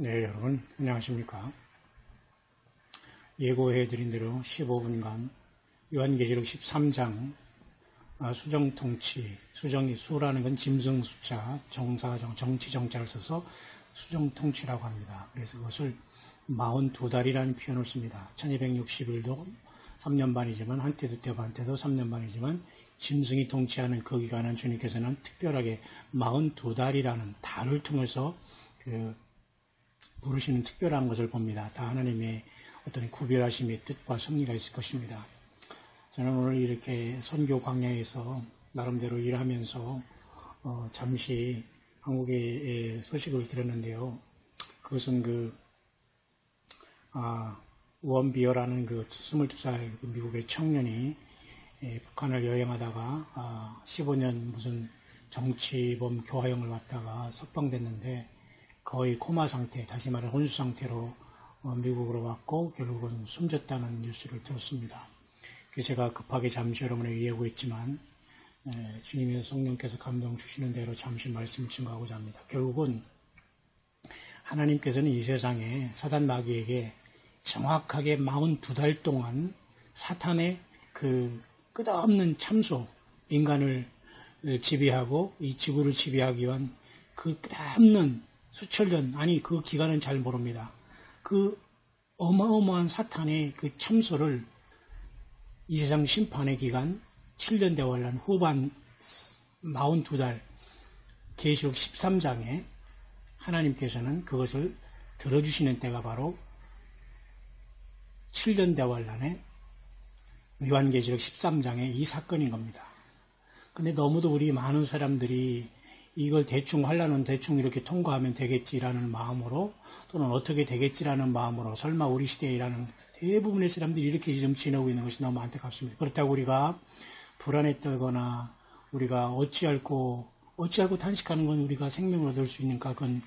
네, 여러분, 안녕하십니까. 예고해드린 대로 15분간 요한계시록 13장 아, 수정통치, 수정이 수라는 건 짐승 숫자, 정사정, 정치 정자를 써서 수정통치라고 합니다. 그래서 그것을 42달이라는 표현을 씁니다. 1260일도 3년 반이지만 한때 두때 반때도 3년 반이지만 짐승이 통치하는 그 기간은 주님께서는 특별하게 42달이라는 달을 통해서 그 부르시는 특별한 것을 봅니다. 다 하나님의 어떤 구별하심의 뜻과 섭리가 있을 것입니다. 저는 오늘 이렇게 선교 광야에서 나름대로 일하면서 어 잠시 한국의 소식을 들었는데요. 그것은 그 아, 원비어라는 그 22살 그 미국의 청년이 예, 북한을 여행하다가 아, 15년 무슨 정치범 교화형을 왔다가 석방됐는데 거의 코마 상태, 다시 말해 혼수 상태로 어, 미국으로 왔고 결국은 숨졌다는 뉴스를 들었습니다. 제가 급하게 잠시 여러분에게 예고했지만 예, 주님의 성령께서 감동 주시는 대로 잠시 말씀을 증거하고자 합니다. 결국은 하나님께서는 이 세상에 사단 마귀에게 정확하게 42달 동안 사탄의 그 끝없는 참소, 인간을 지배하고 이 지구를 지배하기 위한 그 끝없는 수천 년, 아니 그 기간은 잘 모릅니다. 그 어마어마한 사탄의 그 참소를 이 세상 심판의 기간 7년 대환란 후반 42달 계시록 13장에 하나님께서는 그것을 들어주시는 때가 바로 7년 대환란의 요한계시록 13장의 이 사건인 겁니다. 근데 너무도 우리 많은 사람들이 이걸 대충 하려는 대충 이렇게 통과하면 되겠지라는 마음으로 또는 어떻게 되겠지라는 마음으로 설마 우리 시대에 일하는 대부분의 사람들이 이렇게 지금 지내고 있는 것이 너무 안타깝습니다. 그렇다고 우리가 불안에 떨거나 우리가 어찌할고 어찌하고 탄식하는 건 우리가 생명을 얻을 수 있는가 그건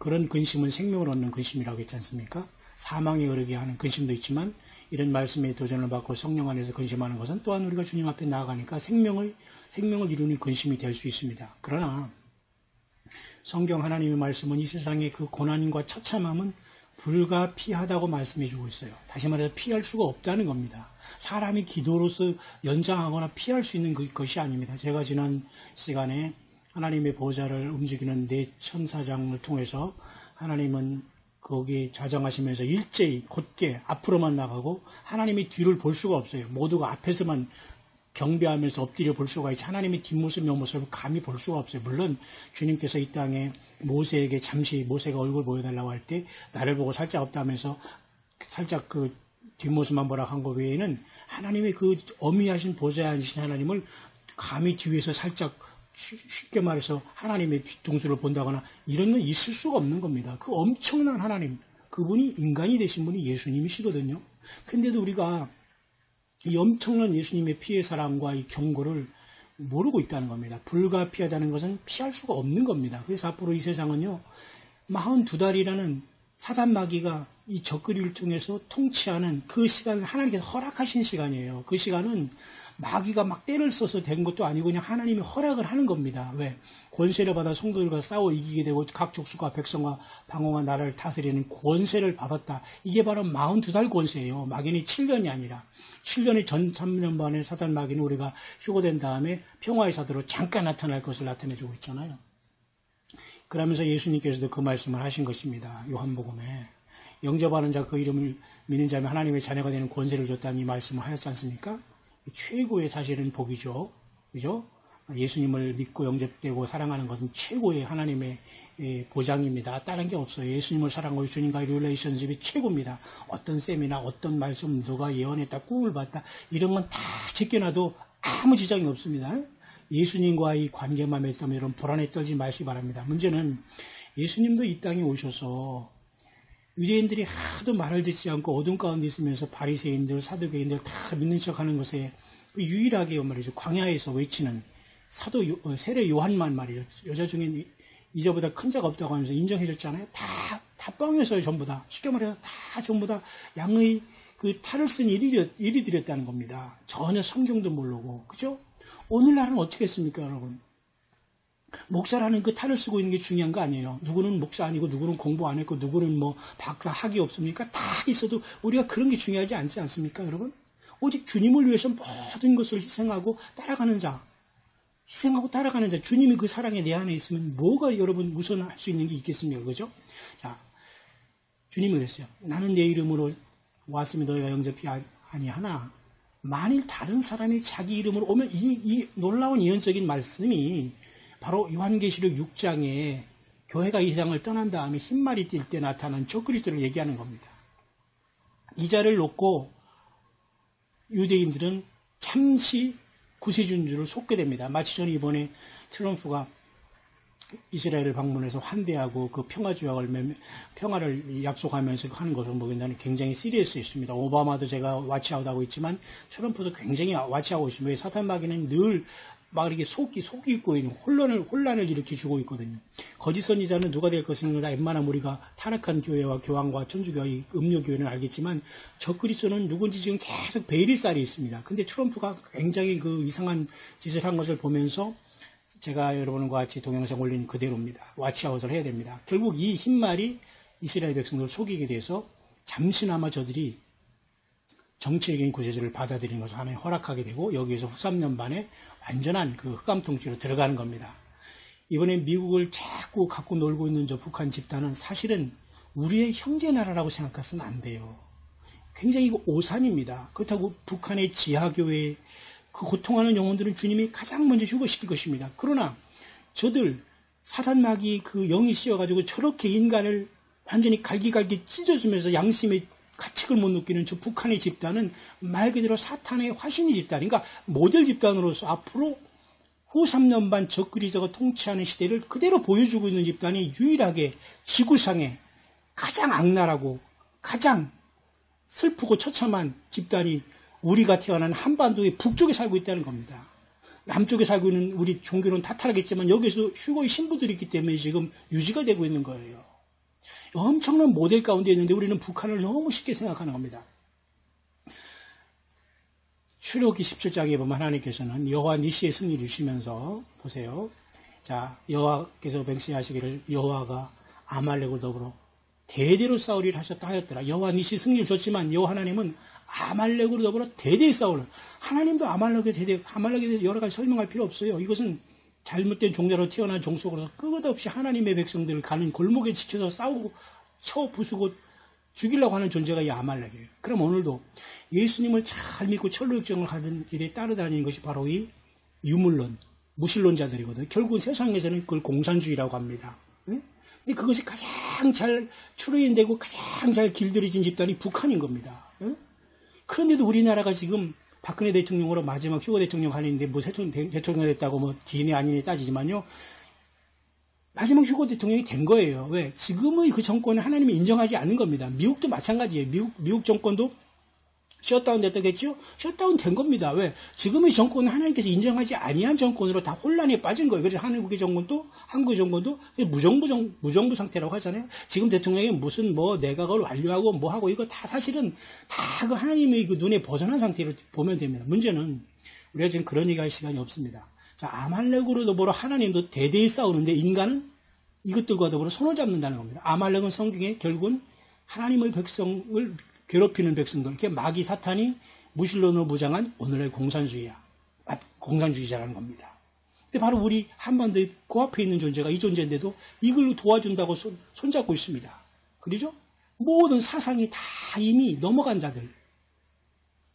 그런 근심은 생명을 얻는 근심이라고 했지 않습니까? 사망에 이르게 하는 근심도 있지만 이런 말씀에 도전을 받고 성령 안에서 근심하는 것은 또한 우리가 주님 앞에 나아가니까 생명의 생명을 이루는 근심이 될 수 있습니다. 그러나 성경 하나님의 말씀은 이 세상의 그 고난과 처참함은 불가피하다고 말씀해 주고 있어요. 다시 말해서 피할 수가 없다는 겁니다. 사람이 기도로서 연장하거나 피할 수 있는 그, 것이 아닙니다. 제가 지난 시간에 하나님의 보좌를 움직이는 네 천사장을 통해서 하나님은 거기에 좌정하시면서 일제히 곧게 앞으로만 나가고 하나님의 뒤를 볼 수가 없어요. 모두가 앞에서만 경배하면서 엎드려 볼 수가 있지 하나님의 뒷모습 옆모습을 감히 볼 수가 없어요. 물론 주님께서 이 땅에 모세에게 잠시 모세가 얼굴 보여달라고 할 때 나를 보고 살짝 없다면서 살짝 그 뒷모습만 보라 한 것 외에는 하나님의 그 어미하신 보좌에 앉으신 하나님을 감히 뒤에서 살짝 쉽게 말해서 하나님의 뒤통수를 본다거나 이런 건 있을 수가 없는 겁니다. 그 엄청난 하나님, 그분이 인간이 되신 분이 예수님이시거든요. 근데도 우리가 이 엄청난 예수님의 피해 사랑과 이 경고를 모르고 있다는 겁니다. 불가피하다는 것은 피할 수가 없는 겁니다. 그래서 앞으로 이 세상은요, 42달이라는 사단 마귀가 이 적그리를 통해서 통치하는 그 시간을 하나님께서 허락하신 시간이에요. 그 시간은 마귀가 막 때를 써서 된 것도 아니고 그냥 하나님이 허락을 하는 겁니다. 왜? 권세를 받아 성도들과 싸워 이기게 되고 각 족속과 백성과 방어와 나라를 다스리는 권세를 받았다. 이게 바로 42달 권세예요. 마귀는 7년이 아니라 7년이 전 3년 반에 사단 마귀는 우리가 휴고된 다음에 평화의 사도로 잠깐 나타날 것을 나타내주고 있잖아요. 그러면서 예수님께서도 그 말씀을 하신 것입니다. 요한복음에 영접하는 자 그 이름을 믿는 자면 하나님의 자녀가 되는 권세를 줬다는 이 말씀을 하였지 않습니까? 최고의 사실은 복이죠. 그죠? 예수님을 믿고 영접되고 사랑하는 것은 최고의 하나님의 예, 보장입니다. 다른 게 없어요. 예수님을 사랑하고 주님과의 릴레이션십이 최고입니다. 어떤 셈이나 어떤 말씀 누가 예언했다, 꿈을 봤다 이런 건 다 제껴놔도 아무 지장이 없습니다. 예수님과의 관계만 맺다면 여러분 불안에 떨지 마시기 바랍니다. 문제는 예수님도 이 땅에 오셔서 유대인들이 하도 말을 듣지 않고 어둠 가운데 있으면서 바리새인들, 사두개인들 다 믿는 척하는 것에 유일하게 말이죠 광야에서 외치는 사도 어, 세례 요한만 말이죠 여자 중에 이자보다 큰 자가 없다고 하면서 인정해줬잖아요. 다, 다 뻥이었어요, 전부 다. 쉽게 말해서 다 전부 다 양의 그 탈을 쓴 일이, 일이 들였다는 겁니다. 전혀 성경도 모르고, 그죠? 오늘날은 어떻게 했습니까, 여러분? 목사라는 그 탈을 쓰고 있는 게 중요한 거 아니에요. 누구는 목사 아니고 누구는 공부 안 했고 누구는 뭐 박사 학위 없습니까? 다 있어도 우리가 그런 게 중요하지 않지 않습니까, 여러분? 오직 주님을 위해서 모든 것을 희생하고 따라가는 자, 희생하고 따라가는 자, 주님이 그 사랑에 내 안에 있으면 뭐가 여러분 우선할 수 있는 게 있겠습니까? 그죠? 자, 주님이 그랬어요. 나는 내 이름으로 왔으면 너희가 영접이 아, 아니하나. 만일 다른 사람이 자기 이름으로 오면 이, 이 놀라운 예언적인 말씀이 바로 요한계시록 6장에 교회가 이 세상을 떠난 다음에 흰말이 뛸 때 나타난 적그리스도를 얘기하는 겁니다. 이 자를 놓고 유대인들은 잠시 구세준주를 속게 됩니다. 마치 저는 이번에 트럼프가 이스라엘을 방문해서 환대하고 그 평화 조약을 평화를 약속하면서 하는 것을 보면 굉장히 시리어스 있습니다. 오바마도 제가 와치아웃 하고 있지만 트럼프도 굉장히 와치하고 있습니다. 사탄 마귀는 늘 막 이렇게 속이 속이 있고 있는 혼란을 혼란을 일으켜 주고 있거든요. 거짓 선지자는 누가 될 것인가 웬만한 우리가 타락한 교회와 교황과 천주교와 음료 교회는 알겠지만 적그리스도는 누군지 지금 계속 베일쌀이 있습니다. 근데 트럼프가 굉장히 그 이상한 짓을 한 것을 보면서 제가 여러분과 같이 동영상 올린 그대로입니다. 와치아웃을 해야 됩니다. 결국 이 흰말이 이스라엘 백성들을 속이게 돼서 잠시나마 저들이 정치적인 구제주를 받아들이는 것을 하나님 허락하게 되고 여기에서 후 3년 만에 완전한 그 흑암 통치로 들어가는 겁니다. 이번에 미국을 자꾸 갖고 놀고 있는 저 북한 집단은 사실은 우리의 형제 나라라고 생각해서는 안 돼요. 굉장히 오산입니다. 그렇다고 북한의 지하교회 그 고통하는 영혼들은 주님이 가장 먼저 휴거시킬 것입니다. 그러나 저들 사단마귀 그 영이 씌어가지고 저렇게 인간을 완전히 갈기갈기 찢어주면서 양심의 가책을 못 느끼는 저 북한의 집단은 말 그대로 사탄의 화신의 집단, 그러니까 모델 집단으로서 앞으로 후 3년 반 적그리저가 통치하는 시대를 그대로 보여주고 있는 집단이 유일하게 지구상에 가장 악랄하고 가장 슬프고 처참한 집단이 우리가 태어난 한반도의 북쪽에 살고 있다는 겁니다. 남쪽에 살고 있는 우리 종교는 타탈하겠지만 여기서 휴거의 신부들이 있기 때문에 지금 유지가 되고 있는 거예요. 엄청난 모델 가운데 있는데 우리는 북한을 너무 쉽게 생각하는 겁니다. 출애굽기 17장에 보면 하나님께서는 여호와 니시의 승리를 주시면서 보세요. 자 여호와께서 맹세하시기를 여호와가 아말렉을 더불어 대대로 싸우리를 하셨다 하였더라. 여호와 니시 승리를 줬지만 여호와 하나님은 아말렉으로 더불어 대대히 싸우를. 하나님도 아말렉에 대대 아말렉에 대해서 여러 가지 설명할 필요 없어요. 이것은 잘못된 종자로 태어난 종속으로서 끝없이 하나님의 백성들을 가는 골목에 지켜서 싸우고 쳐 부수고 죽이려고 하는 존재가 이 아말렉이에요. 그럼 오늘도 예수님을 잘 믿고 철로역정을 가는 길에 따라다니는 것이 바로 이 유물론, 무신론자들이거든요. 결국 세상에서는 그걸 공산주의라고 합니다. 근데 그것이 가장 잘 추루인되고 가장 잘 길들여진 집단이 북한인 겁니다. 그런데도 우리나라가 지금 박근혜 대통령으로 마지막 휴거 대통령 하는데 뭐 대통령, 됐다고 뭐 DNA 아니니 따지지만요. 마지막 휴거 대통령이 된 거예요. 왜? 지금의 그 정권을 하나님이 인정하지 않는 겁니다. 미국도 마찬가지예요. 미국, 미국 정권도 셧다운 됐다겠죠? 셧다운 된 겁니다. 왜? 지금의 정권은 하나님께서 인정하지 아니한 정권으로 다 혼란에 빠진 거예요. 그래서 한국의 정권도 한국 정권도 무정부 정, 무정부 상태라고 하잖아요. 지금 대통령이 무슨 뭐 내각을 완료하고 뭐 하고 이거 다 사실은 다 그 하나님의 그 눈에 벗어난 상태로 보면 됩니다. 문제는 우리가 지금 그런 얘기할 시간이 없습니다. 자, 아말렉으로 더불어 하나님도 대대히 싸우는데 인간은 이것들과 더불어 손을 잡는다는 겁니다. 아말렉은 성경에 결국은 하나님의 백성을 괴롭히는 백성들, 이렇게 마귀 사탄이 무신론으로 무장한 오늘의 공산주의야. 아, 공산주의자라는 겁니다. 근데 바로 우리 한반도에 코앞에 있는 존재가 이 존재인데도 이걸 도와준다고 손, 손잡고 있습니다. 그러죠? 모든 사상이 다 이미 넘어간 자들.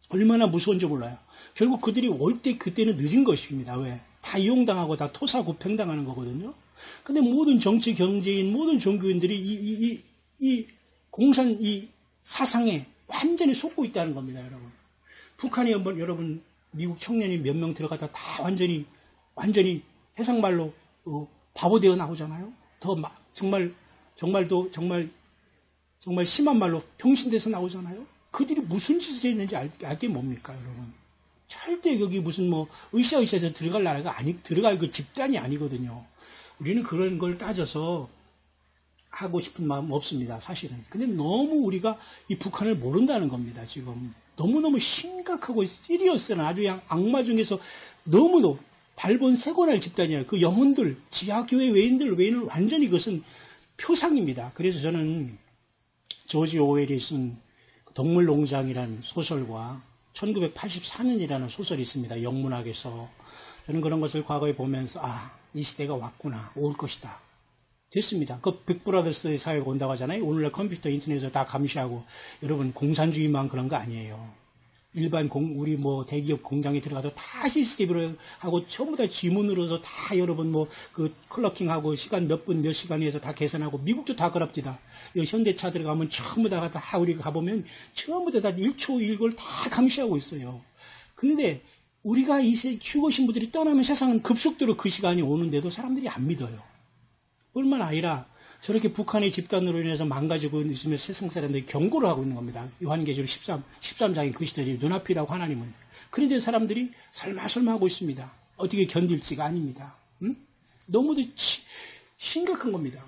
얼마나 무서운지 몰라요. 결국 그들이 올 때 그때는 늦은 것입니다. 왜? 다 이용당하고 다 토사구팽당하는 거거든요. 근데 모든 정치 경제인 모든 종교인들이 이, 이, 이, 이 공산 이 사상에 완전히 속고 있다는 겁니다, 여러분. 북한에 한번 여러분 미국 청년이 몇 명 들어가다 다 완전히 완전히 해상말로 어, 바보 되어 나오잖아요. 더 마, 정말 정말도 정말 정말 심한 말로 병신돼서 나오잖아요. 그들이 무슨 짓을 했는지 알, 알게 뭡니까, 여러분? 절대 여기 무슨 뭐 으쌰으쌰해서 들어갈 나라가 아니 들어갈 그 집단이 아니거든요. 우리는 그런 걸 따져서 하고 싶은 마음 없습니다. 사실은. 근데 너무 우리가 이 북한을 모른다는 겁니다. 지금. 너무너무 심각하고 시리어스나 아주 악마 중에서 너무도 발본 세고날 집단이에요. 그 영혼들, 지하교회 외인들 외에는 완전히 그것은 표상입니다. 그래서 저는 조지 오웰이 쓴 동물농장이라는 소설과 1984년이라는 소설이 있습니다. 영문학에서. 저는 그런 것을 과거에 보면서, 아, 이 시대가 왔구나. 올 것이다. 됐습니다. 그 빅브라더스의 사회가 온다고 하잖아요. 오늘날 컴퓨터, 인터넷에서 다 감시하고. 여러분, 공산주의만 그런 거 아니에요. 일반 공, 우리 뭐 대기업 공장에 들어가도 다 시스템으로 하고 전부 다 지문으로서 다 여러분 뭐 그 클럭킹하고 시간 몇 분 몇 시간에서 다 계산하고 미국도 다 그럽디다. 이 현대차 들어가면 전부 다, 다 우리가 가보면 전부 다, 다 1초 1걸 다 감시하고 있어요. 그런데 우리가 이 휴거 신부들이 떠나면 세상은 급속도로 그 시간이 오는데도 사람들이 안 믿어요. 뿐만 아니라 저렇게 북한의 집단으로 인해서 망가지고 있으면 세상 사람들이 경고를 하고 있는 겁니다. 요한계시록 13, 13장의 그 시절이 눈앞이라고 하나님은. 그런데 사람들이 설마설마 하고 있습니다. 어떻게 견딜지가 아닙니다. 응? 너무도 치, 심각한 겁니다.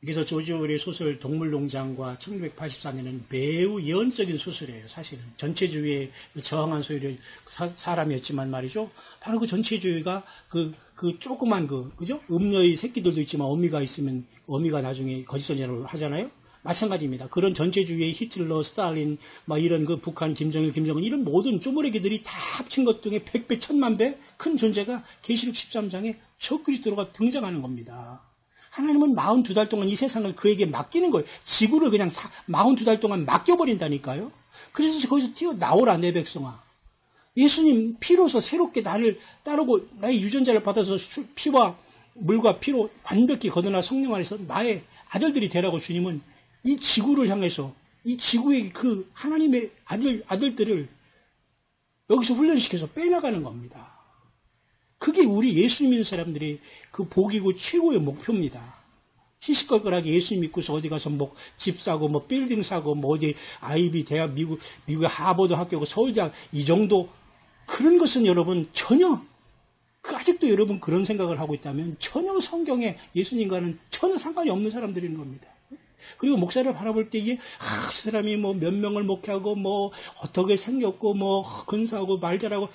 그래서 조지 오웰의 소설 동물농장과 1984년은 매우 예언적인 소설이에요, 사실은. 전체주의에 저항한 소리를 사, 람이었지만 말이죠. 바로 그 전체주의가 그, 그 조그만 그, 그죠? 음녀의 새끼들도 있지만 어미가 있으면 어미가 나중에 거짓선전을 하잖아요. 마찬가지입니다. 그런 전체주의의 히틀러, 스탈린, 막 이런 그 북한, 김정일, 김정은 이런 모든 쪼무레기들이 다 합친 것 중에 100배, 1000만 배 큰 존재가 계시록 13장에 적그리스도로가 등장하는 겁니다. 하나님은 42달 동안 이 세상을 그에게 맡기는 거예요. 지구를 그냥 42달 동안 맡겨버린다니까요. 그래서 거기서 튀어나오라, 내 백성아. 예수님 피로서 새롭게 나를 따르고 나의 유전자를 받아서 피와 물과 피로 완벽히 거듭나 성령 안에서 나의 아들들이 되라고 주님은 이 지구를 향해서 이 지구의 그 하나님의 아들, 아들들을 여기서 훈련시켜서 빼나가는 겁니다. 그게 우리 예수 믿는 사람들이 그 복이고 최고의 목표입니다. 시시껄껄하게 예수 믿고서 어디 가서 뭐 집 사고 뭐 빌딩 사고 뭐 어디 아이비 대학 미국 미국의 하버드 학교고 서울대학 이 정도 그런 것은 여러분 전혀 그 아직도 여러분 그런 생각을 하고 있다면 전혀 성경에 예수님과는 전혀 상관이 없는 사람들인 겁니다. 그리고 목사를 바라볼 때 이게 아, 그 사람이 뭐 몇 명을 목회하고 뭐 어떻게 생겼고 뭐 근사하고 말 잘하고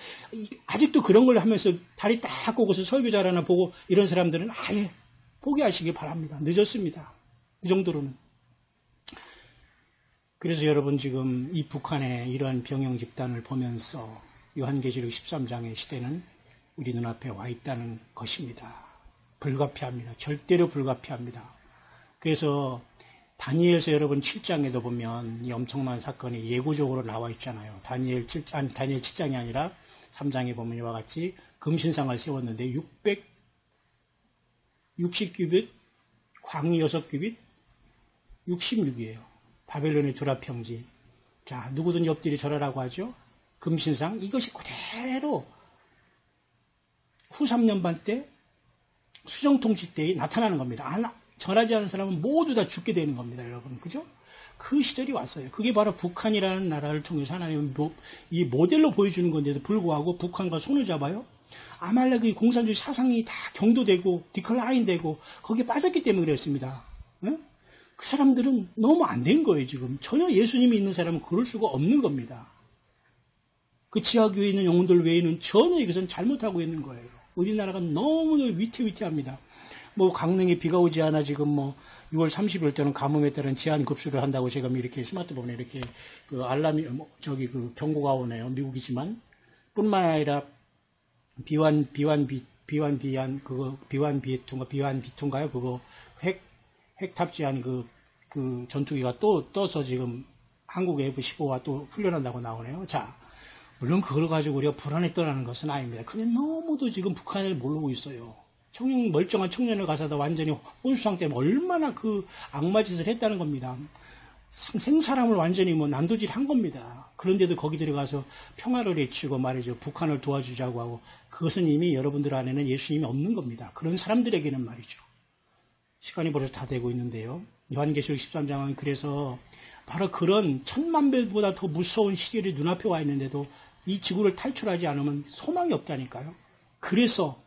아직도 그런 걸 하면서 다리 딱 꼬고서 설교 잘하나 보고 이런 사람들은 아예 포기하시기 바랍니다. 늦었습니다. 이 정도로는. 그래서 여러분 지금 이 북한의 이러한 병영 집단을 보면서 요한계시록 13장의 시대는 우리 눈앞에 와 있다는 것입니다. 불가피합니다. 절대로 불가피합니다. 그래서 다니엘서 여러분 7장에도 보면 이 엄청난 사건이 예고적으로 나와 있잖아요. 다니엘 7장, 다니엘 7장이 아니라 3장에 보면 이와 같이 금신상을 세웠는데 660규빗, 광이 6규빗, 66이에요. 바벨론의 두라평지. 자, 누구든 옆들이 절하라고 하죠. 금신상. 이것이 그대로 후 3년 반 때 수정통치 때에 나타나는 겁니다. 전하지 않은 사람은 모두 다 죽게 되는 겁니다, 여러분. 그죠? 그 시절이 왔어요. 그게 바로 북한이라는 나라를 통해서 하나님은 이 모델로 보여주는 건데도 불구하고 북한과 손을 잡아요. 아말렉의 공산주의 사상이 다 경도되고 디클라인 되고 거기에 빠졌기 때문에 그랬습니다. 네? 그 사람들은 너무 안 된 거예요, 지금. 전혀 예수님이 있는 사람은 그럴 수가 없는 겁니다. 그 지하교에 있는 영혼들 외에는 전혀 이것은 잘못하고 있는 거예요. 우리나라가 너무나 위태위태합니다. 뭐 강릉에 비가 오지 않아 지금 뭐 6월 30일 때는 가뭄에 따른 제한 급수를 한다고 제가 이렇게 스마트폰에 이렇게 그 알람이 뭐 저기 그 경고가 오네요. 미국이지만 뿐만 아니라 비완 비완 비 비완 비안 그거 비완 비통가 비완 비통가요? 그거 핵 핵 탑재한 그, 그 전투기가 또 떠서 지금 한국 F-15와 또 훈련한다고 나오네요. 자, 물론 그걸 가지고 우리가 불안했더라는 것은 아닙니다. 근데 너무도 지금 북한을 모르고 있어요. 청년, 멀쩡한 청년을 가서다 완전히 혼수상 때문에 얼마나 그 악마짓을 했다는 겁니다. 생사람을 완전히 뭐 난도질 한 겁니다. 그런데도 거기 들어가서 평화를 외치고 말이죠. 북한을 도와주자고 하고 그것은 이미 여러분들 안에는 예수님이 없는 겁니다. 그런 사람들에게는 말이죠. 시간이 벌써 다 되고 있는데요. 요한계시록 13장은 그래서 바로 그런 천만 배보다 더 무서운 시절이 눈앞에 와 있는데도 이 지구를 탈출하지 않으면 소망이 없다니까요. 그래서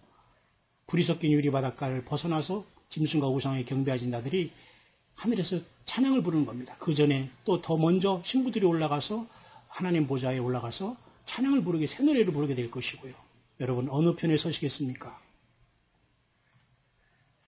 불이 섞인 유리 바닷가를 벗어나서 짐승과 우상에 경배하신 자들이 하늘에서 찬양을 부르는 겁니다. 그 전에 또 더 먼저 신부들이 올라가서 하나님 보좌에 올라가서 찬양을 부르게 새 노래를 부르게 될 것이고요. 여러분 어느 편에 서시겠습니까?